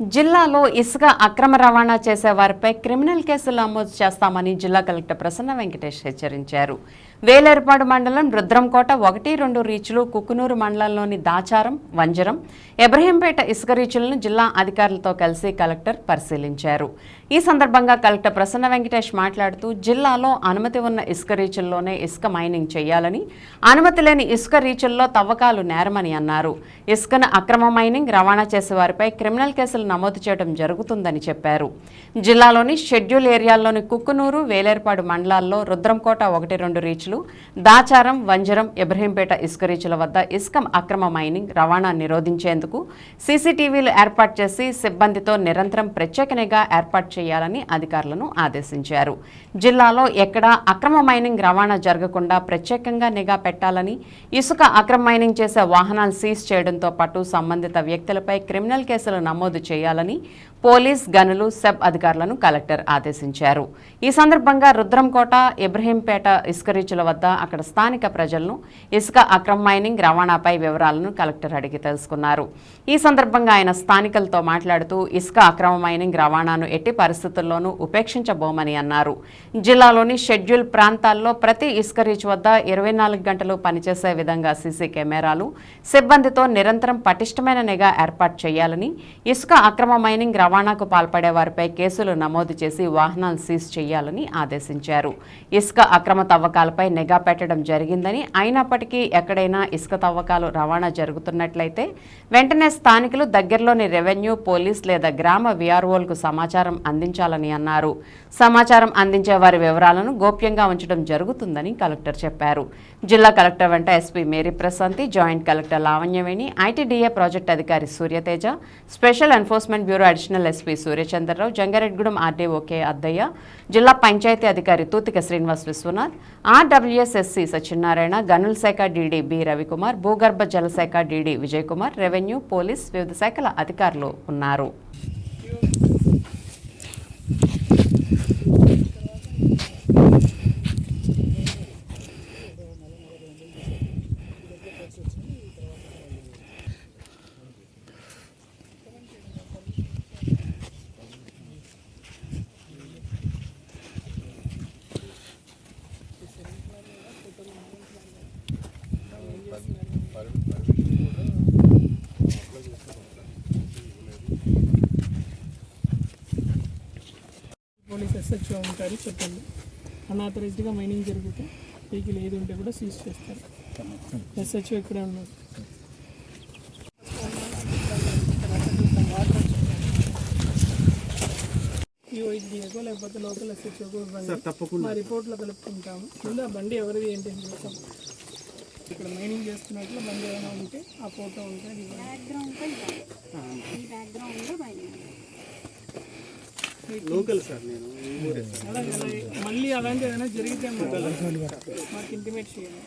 జిల్లాలో ఇసుక అక్రమ రవాణా చేసే వారిపై క్రిమినల్ కేసులు నమోదు చేస్తామని జిల్లా కలెక్టర్ ప్రసన్న వెంకటేష్ హెచ్చరించారు. వేలేరుపాడు మండలం రుద్రంకోట ఒకటి రెండు రీచ్లు కుకునూరు మండలంలోని దాచారం వంజరం ఎబ్రహీంపేట ఇసుక రీచులను జిల్లా అధికారులతో కలిసి కలెక్టర్ పరిశీలించారు. ఈ సందర్భంగా కలెక్టర్ ప్రసన్న వెంకటేష్ మాట్లాడుతూ జిల్లాలో అనుమతి ఉన్న ఇసుక రీచుల్లోనే ఇసుక మైనింగ్ చేయాలని అనుమతి లేని ఇసుక రీచుల్లో తవ్వకాలు నేరమని అన్నారు. ఇసుకను అక్రమ మైనింగ్ రవాణా చేసే వారిపై క్రిమినల్ కేసులు నమోదు చేయడం జరుగుతుందని చెప్పారు. జిల్లాలోని షెడ్యూల్ ఏరియాల్లోని కుక్కునూరు వేలేర్పాడు మండలాల్లో రుద్రంకోట ఒకటి రెండు రీచ్లు దాచారం వంజరం ఇబ్రహీంపేట ఇసుక రీచుల వద్ద ఇసుక అక్రమ మైనింగ్ రవాణా నిరోధించేందుకు సీసీటీవీలు ఏర్పాటు చేసి సిబ్బందితో నిరంతరం ప్రత్యేక నిఘా ఏర్పాటు చేయాలని అధికారులను ఆదేశించారు. జిల్లాలో ఎక్కడా అక్రమ మైనింగ్ రవాణా జరగకుండా ప్రత్యేకంగా నిఘా పెట్టాలని ఇసుక అక్రమ మైనింగ్ చేసే వాహనాలు సీజ్ చేయడంతో పాటు సంబంధిత వ్యక్తులపై క్రిమినల్ కేసులు నమోదు చేయాలని పోలీస్ గనులు సెబ్ అధికారులను కలెక్టర్ ఆదేశించారు. ఈ సందర్భంగా రుద్రంకోట ఇబ్రహీంపేట ఇసుక రీచుల వద్ద అక్కడ స్థానిక ప్రజలను ఇసుక అక్రమ మైనింగ్ రవాణాపై వివరాలను కలెక్టర్ అడిగి తెలుసుకున్నారు. ఈ సందర్భంగా ఆయన స్థానికులతో మాట్లాడుతూ ఇసుక అక్రమ మైనింగ్ రవాణాను ఎట్టి పరిస్థితుల్లోనూ ఉపేక్షించబోమని అన్నారు. జిల్లాలోని షెడ్యూల్ ప్రాంతాల్లో ప్రతి ఇసుక రీచ్ వద్ద ఇరవై నాలుగు గంటలు పనిచేసే విధంగా సీసీ కెమెరాలు సిబ్బందితో నిరంతరం పటిష్టమైన నిఘా ఏర్పాటు చేయాలని ఇసుక అక్రమ మైనింగ్ రవాణాకు పాల్పడే వారిపై కేసులు నమోదు చేసి వాహనాలు సీజ్ చేయాలని ఆదేశించారు. ఇసుక అక్రమ తవ్వకాలపై నిఘా పెట్టడం జరిగిందని అయినప్పటికీ ఎక్కడైనా ఇసుక తవ్వకాలు రవాణా జరుగుతున్నట్లయితే వెంటనే స్థానికులు దగ్గరలోని రెవెన్యూ పోలీస్ లేదా గ్రామ విఆర్ఓలకు సమాచారం అందించాలని అన్నారు. సమాచారం అందించే వారి వివరాలను గోప్యంగా ఉంచడం జరుగుతుందని కలెక్టర్ చెప్పారు. జిల్లా కలెక్టర్ వెంట SP Mary Prashanti joint collector Lavanyaveni ITDA project అధికారి Suryateja special enforcement bureau additional SP Suryachandrarao Jangareddygudem ఆర్డీఓకే Addayya జిల్లా పంచాయతీ అధికారి తూతిక శ్రీనివాస్ విశ్వనాథ్ ఆర్డబ్ల్యూఎస్ఎస్సీ సత్యనారాయణ గనుల శాఖ డీడీ బి రవికుమార్ భూగర్భ జలశాఖ DD Vijay Kumar revenue police వివిధ శాఖల అధికారులు ఉన్నారు పోలీస్ ఎస్హెచ్ఓ ఉంటారు చెప్పండి. అన్ఆథరైజ్డ్గా మైనింగ్ జరిగితే వెహికల్ ఏది ఉంటే కూడా సీజ్ చేస్తారు. ఎస్హెచ్ఓ ఇక్కడే ఉన్నారు ఈఓఐడిఏకో లేకపోతే లోకల్ ఎస్హెచ్ఓకో మా రిపోర్ట్లో కలుపుకుంటాము. ముందు ఆ బండి ఎవరిది ఏంటి అని చూస్తాం ఇక్కడ మైనింగ్ చేస్తున్నట్లు బండి ఏమైనా ఉంటే ఆ ఫోటో ఉంటే అది ఇవ్వండి. లోకల్ సార్ నేను మళ్ళీ అలాంటి ఏదైనా జరిగితే మాకు ఇంటిమేట్ చేయండి.